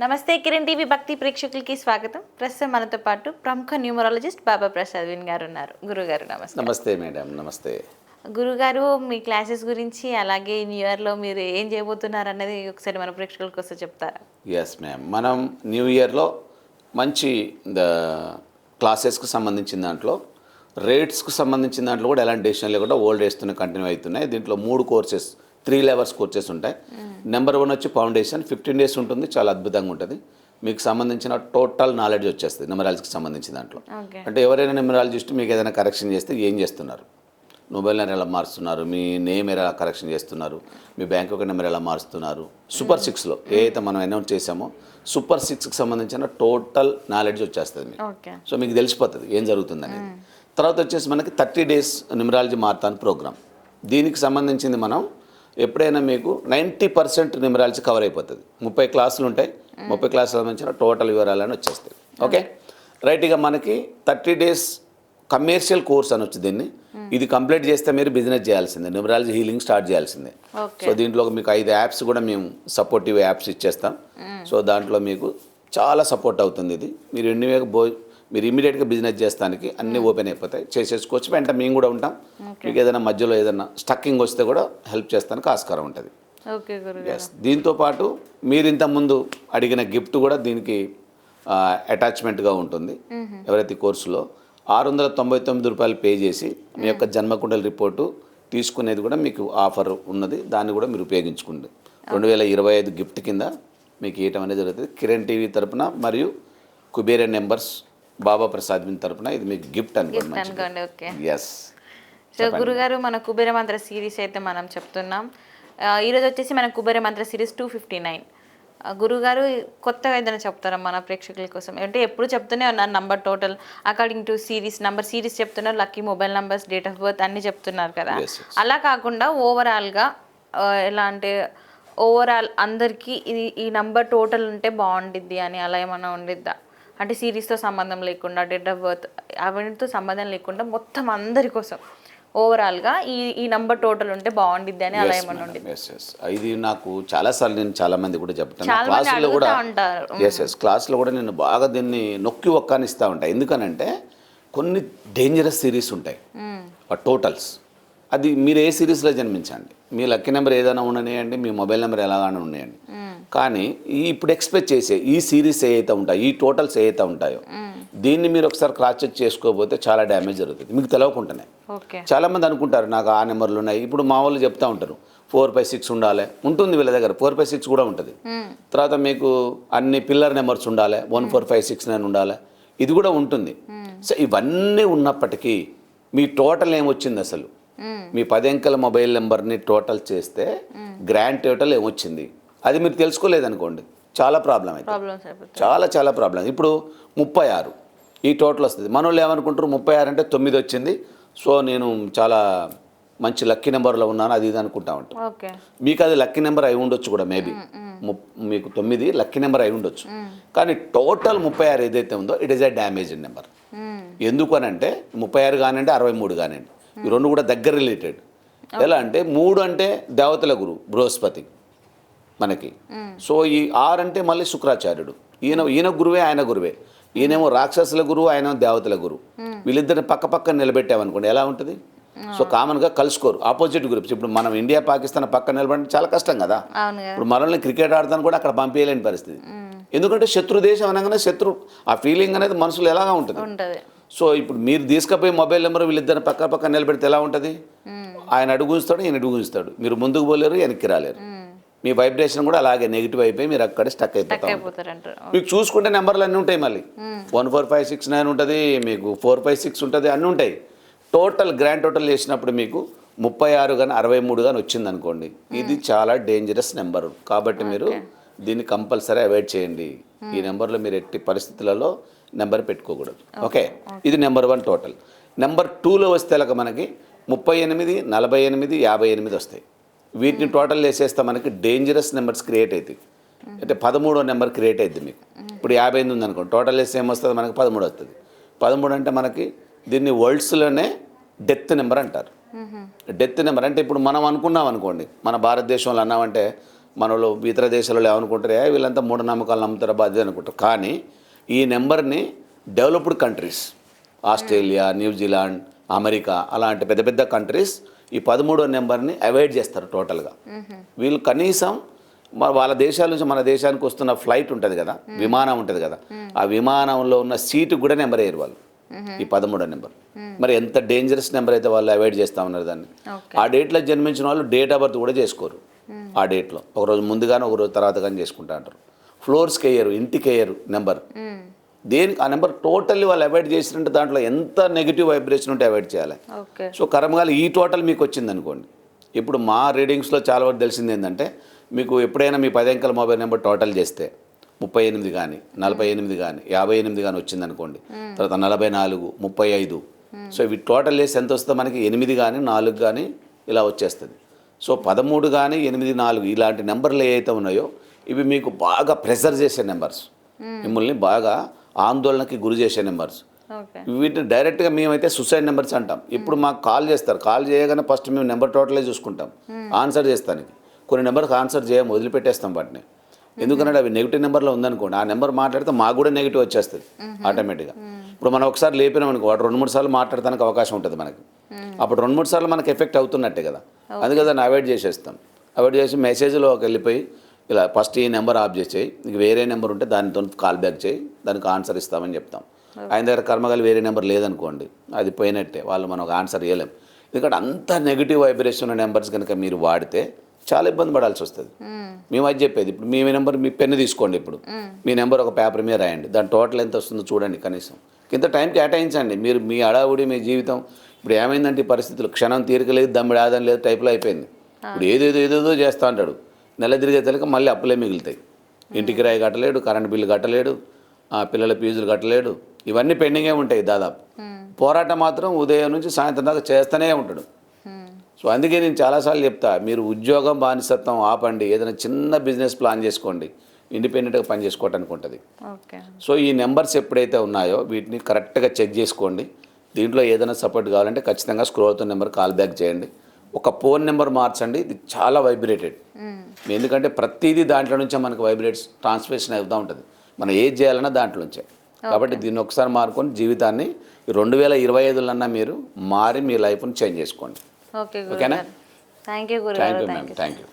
నమస్తే కిరణ్ టీవీ భక్తి ప్రేక్షకులకి స్వాగతం. ప్రస్తుతం మనతో పాటు ప్రముఖ న్యూమరాలజిస్ట్ బాబా ప్రసాద్ విన్ గారు ఉన్నారు. గురుగారు నమస్తే నమస్తే మేడం నమస్తే. గురుగారు మీ క్లాసెస్ గురించి అలాగే న్యూ ఇయర్లో మీరు ఏం చేయబోతున్నారు అన్నది ఒకసారి మన ప్రేక్షకుల కోసం చెప్తారా? ఎస్ మ్యామ్ మనం న్యూ ఇయర్లో మంచి ద క్లాసెస్కి సంబంధించిన దాంట్లో రేట్స్కి సంబంధించిన దాంట్లో కూడా ఎలాంటి డెసిషన్ లేకుండా ఓల్డ్ డేస్తూనే కంటిన్యూ అవుతున్నాయి. దీంట్లో మూడు కోర్సెస్ త్రీ లెవెల్స్ కోర్సెస్ ఉంటాయి. నెంబర్ వన్ వచ్చి ఫౌండేషన్. ఫిఫ్టీన్ డేస్ ఉంటుంది. చాలా అద్భుతంగా ఉంటుంది. మీకు సంబంధించిన టోటల్ నాలెడ్జ్ వచ్చేస్తుంది. న్యూమరాలజీకి సంబంధించిన దాంట్లో. అంటే ఎవరైనా న్యూమరాలజిస్ట్ మీకు ఏదైనా కరెక్షన్ చేస్తే ఏం చేస్తున్నారు? మొబైల్ నెంబర్ ఎలా మారుస్తున్నారు? మీ నేమ్ ఎలా కరెక్షన్ చేస్తున్నారు? మీ బ్యాంక్ ఒక నెంబర్ ఎలా మారుస్తున్నారు? సూపర్ సిక్స్లో ఏ అయితే మనం అనౌన్స్ చేసామో సూపర్ సిక్స్కి సంబంధించిన టోటల్ నాలెడ్జ్ వచ్చేస్తుంది మీకు. సో మీకు తెలిసిపోతుంది ఏం జరుగుతుంది అనేది. తర్వాత వచ్చేసి మనకి thirty days numerology marathon programme దీనికి సంబంధించింది మనం ఎప్పుడైనా మీకు నైంటీ పర్సెంట్ న్యూమరాలజీ కవర్ అయిపోతుంది. ముప్పై క్లాసులు ఉంటాయి. ముప్పై క్లాసుల సంబంధించిన టోటల్ వివరాలని వచ్చేస్తాయి. ఓకే? రైట్ ఇక మనకి థర్టీ డేస్ కమర్షియల్ కోర్స్ అని వచ్చి దీన్ని. ఇది కంప్లీట్ చేస్తే మీరు బిజినెస్ చేయాల్సిందే. న్యూమరాలజీ హీలింగ్ స్టార్ట్ చేయాల్సిందే. సో దీంట్లో మీకు ఐదు యాప్స్ కూడా మేము సపోర్టివ్ యాప్స్ ఇచ్చేస్తాం. సో దాంట్లో మీకు చాలా సపోర్ట్ అవుతుంది ఇది. మీరు ఎన్ని బో మీరు ఇమీడియట్గా బిజినెస్ చేస్తానికి అన్నీ ఓపెన్ అయిపోతాయి. చేసేసుకోవచ్చు. వెంట మేము కూడా ఉంటాం. మీకు ఏదైనా మధ్యలో ఏదైనా స్టక్కింగ్ వస్తే కూడా హెల్ప్ చేస్తానికి ఆస్కారం ఉంటుంది. ఎస్ దీంతో పాటు మీరు ఇంతకుముందు అడిగిన గిఫ్ట్ కూడా దీనికి అటాచ్మెంట్గా ఉంటుంది. ఎవరైతే ఈ కోర్సులో ఆరు వందల తొంభై తొమ్మిది రూపాయలు పే చేసి మీ యొక్క జన్మకుండల రిపోర్టు తీసుకునేది కూడా మీకు ఆఫర్ ఉన్నది. దాన్ని కూడా మీరు ఉపయోగించుకోండి. రెండు వేల ఇరవై ఐదు గిఫ్ట్ కింద మీకు ఇవ్వటం అనేది జరుగుతుంది. కిరణ్ టీవీ తరపున మరియు కుబేరియన్ నెంబర్స్ బాబా ప్రసాద్ విన్ తరపున ఇది మీకు గిఫ్ట్ అనుకోండి ఎస్ సో గురుగారు మన కుబేర మంత్ర సిరీస్ అయితే మనం చెప్తున్నాం. ఈరోజు వచ్చేసి మన కుబేర మంత్ర సిరీస్ టూ ఫిఫ్టీ నైన్. గురుగారు కొత్తగా ఏదైనా చెప్తారా మన ప్రేక్షకుల కోసం? అంటే ఎప్పుడు చెప్తూనే ఉన్నారు number total according to series number series చెప్తున్నారు lucky mobile numbers date of birth అన్ని చెప్తున్నారు కదా. అలా కాకుండా ఓవరాల్గా ఎలా అంటే ఓవరాల్ అందరికీ ఇది ఈ నంబర్ టోటల్ ఉంటే బాగుండిద్ది అని అలా ఏమైనా ఉండిద్దా? అంటే సిరీస్తో సంబంధం లేకుండా డేట్ ఆఫ్ బర్త్ అవన్నిటితో సంబంధం లేకుండా మొత్తం అందరి కోసం ఓవరాల్గా ఈ ఈ నంబర్ టోటల్ ఉంటే బాగుండిద్ది అని అలా ఏమైనా ఉండిద్ది? ఎస్ ఎస్ ఇది నాకు చాలాసార్లు నేను చాలా మంది కూడా చెప్తాను క్లాసుల్లో కూడా ఎస్ ఎస్ క్లాస్లో కూడా నేను బాగా దీన్ని నొక్కి ఒక్కానిస్తూ ఉంటాను ఎందుకనంటే కొన్ని డేంజరస్ సిరీస్ ఉంటాయి. టోటల్స్ అది మీరు ఏ సిరీస్లో జన్మించండి? మీ లక్కీ నెంబర్ ఏదైనా ఉండనియండి మీ మొబైల్ నెంబర్ ఎలాగైనా ఉన్నాయండి కానీ ఈ ఇప్పుడు ఎక్స్పెక్ట్ చేసే ఈ సిరీస్ ఏవైతే ఉంటాయో ఈ టోటల్స్ ఏవైతే ఉంటాయో దీన్ని మీరు ఒకసారి క్రాస్ చెక్ చేసుకోకపోతే చాలా డ్యామేజ్ జరుగుతుంది. మీకు తెలవకుండానే. చాలామంది అనుకుంటారు నాకు ఆ నెంబర్లు ఉన్నాయి. ఇప్పుడు మా వాళ్ళు చెప్తా ఉంటారు ఫోర్ ఫైవ్ సిక్స్ ఉండాలి. ఉంటుంది వీళ్ళ దగ్గర ఫోర్ ఫైవ్ సిక్స్ కూడా ఉంటుంది. తర్వాత మీకు అన్ని పిల్లర్ నెంబర్స్ ఉండాలి one four five six nine ఉండాలి. ఇది కూడా ఉంటుంది. సో ఇవన్నీ ఉన్నప్పటికీ మీ టోటల్ ఏమొచ్చింది అసలు? మీ పది అంకెల మొబైల్ నెంబర్ని టోటల్ చేస్తే గ్రాండ్ టోటల్ ఏమొచ్చింది? అది మీరు తెలుసుకోలేదనుకోండి. చాలా ప్రాబ్లం అయిపోతాయి. చాలా చాలా ప్రాబ్లం. ఇప్పుడు ముప్పై ఆరు. ఈ టోటల్ వస్తుంది. మన వాళ్ళు ఏమనుకుంటారు? ముప్పై ఆరు అంటే తొమ్మిది వచ్చింది. సో నేను చాలా మంచి లక్కీ నెంబర్లో ఉన్నాను. అది ఇది అనుకుంటా ఉంటాం. ఓకే. మీకు అది లక్కీ నెంబర్ అయి ఉండొచ్చు కూడా మేబీ మీకు తొమ్మిది లక్కీ నెంబర్ అయి ఉండొచ్చు. కానీ టోటల్ ముప్పై ఆరు ఏదైతే ఉందో it is a damage number. ఎందుకు అని అంటే ముప్పై ఆరు కానివ్వండి అరవై మూడు కానివ్వండి. ఈ రెండు కూడా దగ్గర రిలేటెడ్ ఎలా అంటే మూడు అంటే దేవతల గురు బృహస్పతి మనకి. సో ఈ ఆరు అంటే మళ్ళీ శుక్రాచార్యుడు. ఈయన ఈయన గురువే ఆయన గురువే. ఈయనేమో రాక్షసుల గురువు ఆయన దేవతల గురువు. వీళ్ళిద్దరిని పక్క పక్కన నిలబెట్టామనుకోండి ఎలా ఉంటుంది? సో కామన్గా కలుసుకోరు. ఆపోజిట్ గ్రూప్స్ ఇప్పుడు మనం ఇండియా పాకిస్తాన్ పక్కన నిలబడి చాలా కష్టం కదా. ఇప్పుడు మనల్ని క్రికెట్ ఆడతాను కూడా అక్కడ పంపించలేని పరిస్థితి. ఎందుకంటే శత్రు దేశం అనగానే శత్రు. ఆ ఫీలింగ్ అనేది మనసులో ఎలాగా ఉంటుంది. సో ఇప్పుడు మీరు తీసుకుపోయి మొబైల్ నెంబర్ వీళ్ళిద్దరిని పక్క పక్కన నిలబెడితే ఎలా ఉంటుంది? ఆయన అడుగుస్తాడు ఈయన అడుగుస్తాడు మీరు ముందుకు పోలేరు వెనక్కి రాలేరు. మీ వైబ్రేషన్ కూడా అలాగే నెగిటివ్ అయిపోయి మీరు అక్కడే స్టక్ అయిపోతాం అయిపోతారంటారు. మీకు చూసుకుంటే నెంబర్లు అన్నీ ఉంటాయి మళ్ళీ. One four five six nine ఉంటుంది మీకు ఫోర్ ఫైవ్ సిక్స్ ఉంటుంది అన్నీ ఉంటాయి. టోటల్ గ్రాండ్ టోటల్ చేసినప్పుడు మీకు ముప్పై ఆరు కానీ అరవై మూడు కానీ వచ్చింది అనుకోండి ఇది చాలా డేంజరస్ నెంబర్ కాబట్టి మీరు దీన్ని కంపల్సరీ అవాయిడ్ చేయండి. ఈ నెంబర్లో మీరు ఎట్టి పరిస్థితులలో నెంబర్ పెట్టుకోకూడదు. ఓకే ఇది నెంబర్ వన్ టోటల్. నెంబర్ టూలో వస్తే లక మనకి ముప్పై ఎనిమిది నలభై ఎనిమిది యాభై ఎనిమిది వస్తాయి. వీటిని టోటల్ వేసేస్తే మనకి డేంజరస్ నెంబర్స్ క్రియేట్ అవుతాయి అంటే పదమూడో నెంబర్ క్రియేట్ అవుతుంది మీకు. ఇప్పుడు యాభై ఎనిమిది ఉంది అనుకోండి టోటల్ వేస్తే ఏమొస్తుంది? మనకి పదమూడు వస్తుంది. పదమూడు అంటే మనకి దీన్ని వరల్డ్స్లోనే డెత్ నెంబర్ అంటారు. డెత్ నెంబర్ అంటే ఇప్పుడు మనం అనుకున్నాం అనుకోండి మన భారతదేశంలో అన్నామంటే మనలో ఇతర దేశాలలో ఏమనుకుంటారు? "ఏ, వీళ్ళంతా మూఢనమ్మకాలు నమ్ముతారా? బాధ్యత అనుకుంటారు. కానీ ఈ నెంబర్ని developed countries Australia New Zealand America అలాంటి పెద్ద పెద్ద కంట్రీస్ ఈ పదమూడో నెంబర్ని అవాయిడ్ చేస్తారు టోటల్గా. వీళ్ళు కనీసం వాళ్ళ దేశాల నుంచి మన దేశానికి వస్తున్న ఫ్లైట్ ఉంటుంది కదా విమానం ఉంటుంది కదా ఆ విమానంలో ఉన్న సీటు కూడా నెంబర్ అయ్యారు వాళ్ళు. ఈ పదమూడో నెంబర్. మరి ఎంత డేంజరస్ నెంబర్ అయితే వాళ్ళు అవాయిడ్ చేస్తా ఉన్నారు దాన్ని. ఆ డేట్లో జన్మించిన వాళ్ళు డేట్ ఆఫ్ బర్త్ కూడా చేసుకోరు. ఆ డేట్లో ఒక రోజు ముందుగానే ఒక రోజు తర్వాత కానీ చేసుకుంటా అంటారు ఫ్లోర్స్కి వేయరు ఇంటికి వేయరు నెంబర్. దేనికి ఆ నెంబర్ టోటల్లీ వాళ్ళు అవాయిడ్ చేసినట్టు దాంట్లో ఎంత నెగిటివ్ వైబ్రేషన్ ఉంటే అవాయిడ్ చేయాలి. సో కర్మగాలి ఈ టోటల్ మీకు వచ్చింది అనుకోండి ఇప్పుడు మా రీడింగ్స్లో చాలా వరకు తెలిసింది ఏంటంటే మీకు ఎప్పుడైనా మీ పది అంకెల మొబైల్ నెంబర్ టోటల్ చేస్తే ముప్పై ఎనిమిది కానీ నలభై ఎనిమిది కానీ యాభై ఎనిమిది కానీ వచ్చింది అనుకోండి తర్వాత నలభై నాలుగు ముప్పై ఐదు. సో ఇవి టోటల్ చేసి ఎంత వస్తుందో? మనకి ఎనిమిది కానీ నాలుగు కానీ ఇలా వచ్చేస్తుంది. సో పదమూడు కానీ ఎనిమిది నాలుగు ఇలాంటి నెంబర్లు ఏవైతే ఉన్నాయో ఇవి మీకు బాగా ప్రెషర్ చేసే నెంబర్స్. మిమ్మల్ని బాగా ఆందోళనకి గురి చేసే నెంబర్స్. వీటిని డైరెక్ట్గా మేమైతే సుసైడ్ నెంబర్స్ అంటాం. ఇప్పుడు మాకు కాల్ చేస్తారు. కాల్ చేయగానే ఫస్ట్ మేము నెంబర్ టోటలే చూసుకుంటాం. ఆన్సర్ చేస్తానికి కొన్ని నెంబర్కి ఆన్సర్ చేయం వదిలిపెట్టేస్తాం వాటిని. ఎందుకంటే అవి నెగిటివ్ నెంబర్లో ఉందనుకోండి ఆ నెంబర్ మాట్లాడితే మాకు కూడా నెగిటివ్ వచ్చేస్తుంది ఆటోమేటిక్గా. ఇప్పుడు మనం ఒకసారి లేపినాం అనుకో వాడు రెండు మూడు సార్లు మాట్లాడటానికి అవకాశం ఉంటుంది మనకి. అప్పుడు రెండు మూడు సార్లు మనకి ఎఫెక్ట్ అవుతున్నట్టే కదా. అందుకే దాన్ని అవాయిడ్ చేసేస్తాం. అవాయిడ్ చేసి మెసేజ్లోకి వెళ్ళిపోయి ఇలా ఫస్ట్ ఈ నెంబర్ ఆఫ్ చేసేయి నీకు వేరే నెంబర్ ఉంటే దానితో కాల్ బ్యాక్ చేయి దానికి ఆన్సర్ ఇస్తామని చెప్తాం. ఆయన దగ్గర కర్మగాలి వేరే నెంబర్ లేదనుకోండి అది పోయినట్టే వాళ్ళు మనం ఆన్సర్ ఇవ్వలేం ఎందుకంటే అంత నెగిటివ్ వైబ్రేషన్ ఉన్న నెంబర్స్ కనుక మీరు వాడితే చాలా ఇబ్బంది పడాల్సి వస్తుంది. మేము. అది చెప్పేది ఇప్పుడు మీ నెంబర్ మీ పెన్ను తీసుకోండి ఇప్పుడు. మీ నెంబర్ ఒక పేపర్ మీద రాయండి దాని టోటల్ ఎంత వస్తుందో చూడండి కనీసం. ఇంత టైం కేటాయించండి మీరు మీ అడావుడి మీ జీవితం. ఇప్పుడు ఏమైందంటే పరిస్థితులు క్షణం తీరిక లేదు దమ్మిడి ఆదాయం లేదు టైప్లో అయిపోయింది. ఇప్పుడు ఏదేదో ఏదేదో చేస్తూ ఉంటాడు నెల తిరిగే తలక మళ్ళీ అప్పులే మిగులుతాయి. ఇంటికి రాయి కట్టలేడు కరెంట్ బిల్లు కట్టలేడు ఆ పిల్లల ఫీజులు కట్టలేడు. ఇవన్నీ పెండింగే ఉంటాయి దాదాపు. పోరాటం మాత్రం ఉదయం నుంచి సాయంత్రం దాకా చేస్తూనే ఉంటాడు. సో అందుకే నేను చాలాసార్లు చెప్తా మీరు ఉద్యోగం బానిసత్వం ఆపండి ఏదైనా చిన్న బిజినెస్ ప్లాన్ చేసుకోండి ఇండిపెండెంట్గా పని చేసుకోవటానికి ఉంటుంది. సో ఈ నెంబర్స్ ఎప్పుడైతే ఉన్నాయో వీటిని కరెక్ట్గా చెక్ చేసుకోండి. దీంట్లో ఏదైనా సపోర్ట్ కావాలంటే ఖచ్చితంగా స్క్రోల్ అవుతున్న నెంబర్ కాల్ బ్యాక్ చేయండి. ఒక ఫోన్ నెంబర్ మార్చండి ఇది చాలా వైబ్రేటెడ్ ఎందుకంటే ప్రతిదీ దాంట్లో నుంచే మనకు వైబ్రేట్స్ ట్రాన్స్మిషన్ అవుతూ ఉంటుంది. మనం ఏది చేయాలన్నా దాంట్లో నుంచే. కాబట్టి దీన్ని ఒకసారి మారుకొని జీవితాన్ని రెండు వేల ఇరవై ఐదులన్నా మీరు మారి మీ లైఫ్ని చేంజ్ చేసుకోండి. ఓకే ఓకేనా? Thank you thank you ma'am thank you